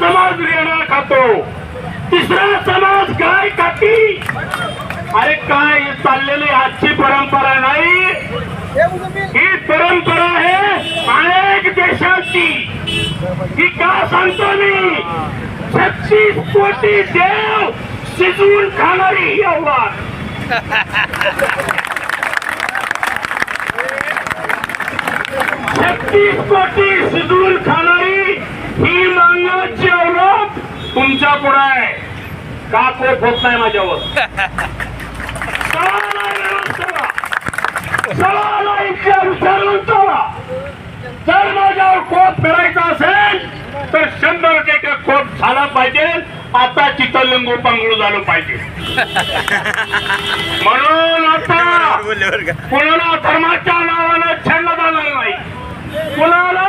समाज येणार खातो. तिसरा समाज गाय खाती. अरे काय चाललेली आजची परंपरा नाही? ही परंपरा आहे अनेक देशाची. ही का सांगतो मी? छत्तीस कोटी देव शिजवून खाणारी ही आव्हान छत्तीस कोटी शिजवून खाणारी ही मांगाची तुमच्यापुढे आहे. का कोट होत नाही माझ्यावर. जर माझ्यावर कोट करायचा असेल तर शंभर टक्के कोट झाला पाहिजे. आता चितलिंगू पांगळू झालं पाहिजे. म्हणून आता कुणाला धर्माच्या नावानं छेडलं जाणार नाही. कुणाला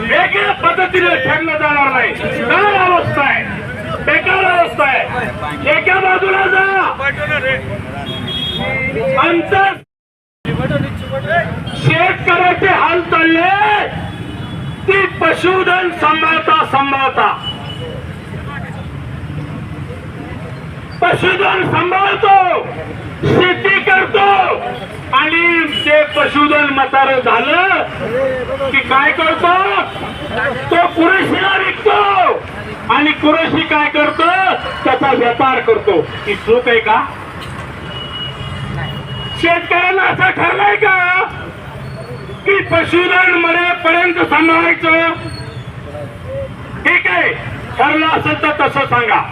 वेगळ्या पद्धतीने छेडलं जाणार नाही काय अवस्था आहे बेकार अवस्था आहे एका बाजूला जा. अंतर शेतकऱ्याचे हाल चालले. ती पशुधन सांभाळता सांभाळता. पशुधन सांभाळतो शेती करतो. आणि ते पशुधन मतार झालं की काय करतो? तो कुरेशीला विकतो. आणि कुरेशी काय करतो? व्यापार करतो. ही चूक आहे का? शेतकऱ्यांना असं ठरलंय का? की पशुधन मरेपर्यंत सांभाळायचं? ठीक आहे. ठरलं असेल तर तसं सांगा.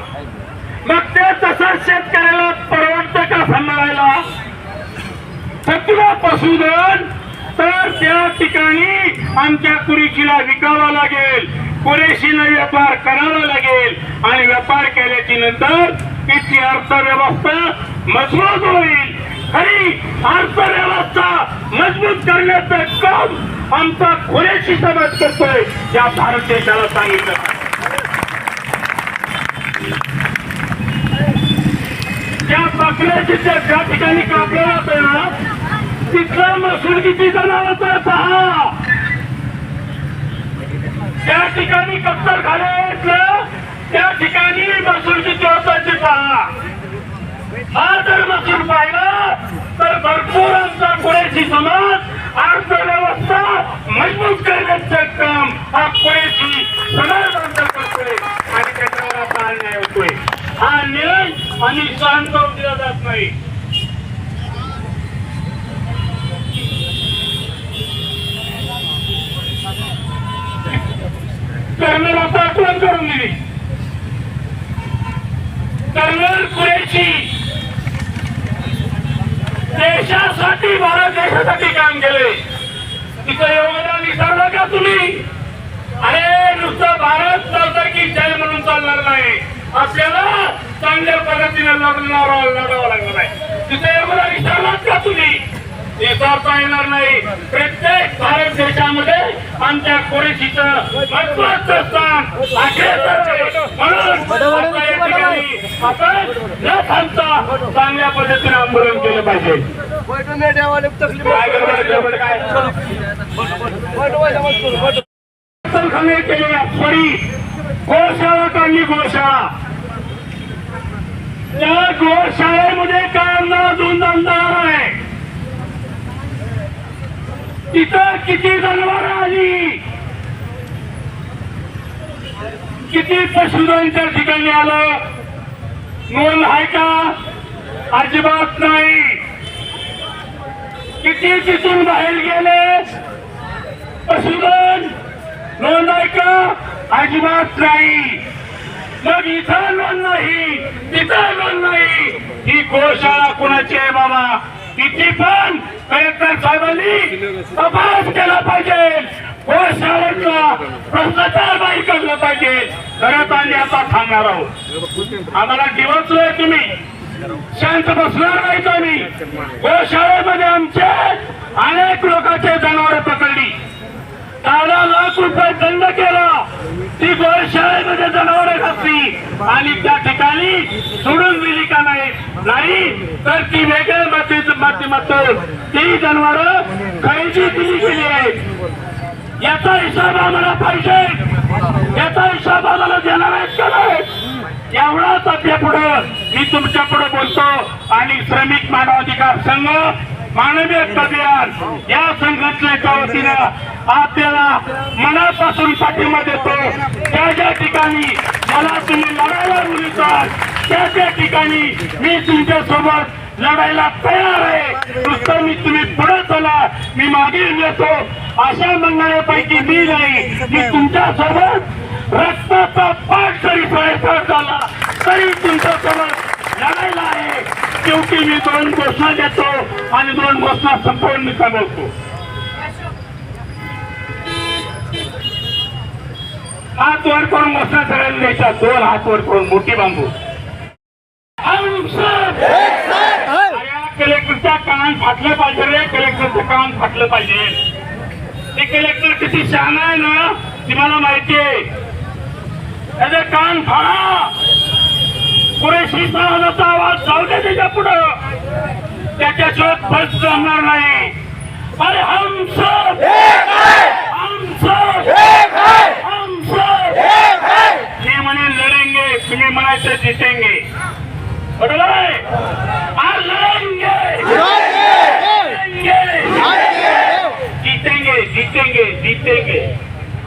मग ते तसं शेतकऱ्याला परवडतं का सांभाळायला? सगळं पशुधन तर त्या ठिकाणी आमच्या कुरेशीला विकावा लागेल. कुरेशीला व्यापार करावा लागेल. आणि व्यापार केल्याची नंतर तिची अर्थव्यवस्था मजबूत होईल. खरी अर्थव्यवस्था मजबूत करण्याचं काम आमचा कुरेशी समाज करतोय या भारत देशाला सांगितलं त्या ज्या ठिकाणी कापलं जातं ना तिथला महसूल किती जणांचा पहा त्या ठिकाणी कप्तर घालायचं त्या ठिकाणी महसूल किती पाहा. हा जर महसूल पाहिला तर भरपूर आमचा कुरेशी समाज अर्थव्यवस्था मजबूत करण्याचं काम हा कुरेशी समाज आमचा करतोय. आणि त्याच्यावर आता अन्याय होतोय. हा अन्याय आणि सहन करून दिला जात नाही कर्नल आता आठवण करून दिली कर्नल कुरेशी देशासाठी भारत देशासाठी काम केले. तिचं योगदान विसरलं का तुम्ही? अरे नुसतं भारत चालतं की जय म्हणून चालणार नाही. आपल्याला चांगल्या पद्धतीने लढणार लढावं लागणार आहे. तिचं योगदान विसरलात का तुम्ही? विसरता येणार नाही. प्रत्येक भारत देशामध्ये आमच्या कुरेशीचं महत्वाचं स्थान. म्हणून आपण न थांबता चांगल्या पद्धतीने आंदोलन केलं पाहिजे. केलेल्या फळी गोशाळा काढली गोशाळा. त्या गोशाळेमध्ये काय नाव धुंदमदार आहे. तिथं किती जनावर आली? किती पशुधन त्या ठिकाणी आलं? नोंद आहे का? अजिबात नाही. किती तिथून बाहेर गेले? पशुधन नोंद आहे का? अजिबात नाही. मग इथं नोंद नाही तिथं नोंद नाही. ही गोशाळा कुणाची आहे बाबा? किती पण कलेक्टर साहेबांनी तपास केला पाहिजे. गोशाळेचा भ्रष्टाचार बाहेर काढला पाहिजे. खरंच आम्ही आता थांबणार आहोत. आम्हाला दिवसलोय तुम्ही. शांत बसणार नाही आम्ही. गोशाळेमध्ये आमचे अनेक लोकांचे जनावर पकडली. दहा लाख रुपये दंड केला. ती गोशाळेमध्ये जनावरे घातली. आणि त्या ठिकाणी सोडून दिली का नाही? तर ती वेगळ्या मातीच माध्यमातून ती जनावर खरेदी दिली गेली आहेत. याचा हिसाब आम्हाला पाहिजे. याचा हिसाब आम्हाला एवढाच आपल्या पुढे मी तुमच्यापुढे बोलतो आणि श्रमिक मानवाधिकार संघ मानवीय कल्याण या संघटनेच्या वतीनं आपल्याला मनापासून पाठिंबा देतो. त्या ज्या ठिकाणी मला तुम्ही लढायला बोलतात त्या त्या ठिकाणी मी तुमच्यासोबत लढायला तयार आहे. नुसतं मी तुम्ही पुढे चला मी मागे येतो. अशा मंगळ्यापैकी मी नाही. मी तुमच्यासोबत रक्ताचा पाठ जरी प्रयत्न झाला तरी तुमच्यासोबत लढायला आहे. शेवटी मी दोन घोषणा देतो आणि दोन घोषणा संपवून मी सांगतो. हात वर करून घोषणा सगळ्यांना द्यायच्या दोन हात वर करून मोठी बांबू. कलेक्टरच्या कान फाटलं पाहिजे रे. कलेक्टरचं कान फाटलं पाहिजे. ते कलेक्टर किती शहाणा आहे ना? ती मला माहिती आहे. त्याचे कान फाडा. पुरेशी समाजाचा आवाज जाऊ दे त्याच्या पुढं. त्याच्याशिवाय बस जमणार नाही. अरे हम सब हम सब हम सब मी म्हणे लढेंगे तुम्ही म्हणायचं जितेंगे. बरोबर आहे? आज लढेंगे जीतेंगे जीतेंगे जीतेंगे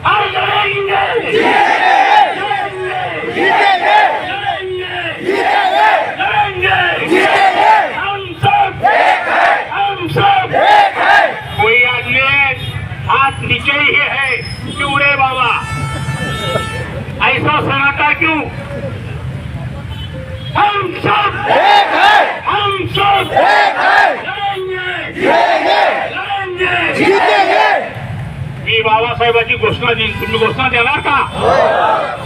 आज लड़ेंगे लड़ेंगे हम सब हम सब कोई आदमी हाथ नीचे ही है क्यों रे बाबा ऐसा सन्नाटा क्यों हम सब हम सब लड़ेंगे लड़ेंगे मी बाबासाहेबाची घोषणा देईन तुम्ही घोषणा देणार का?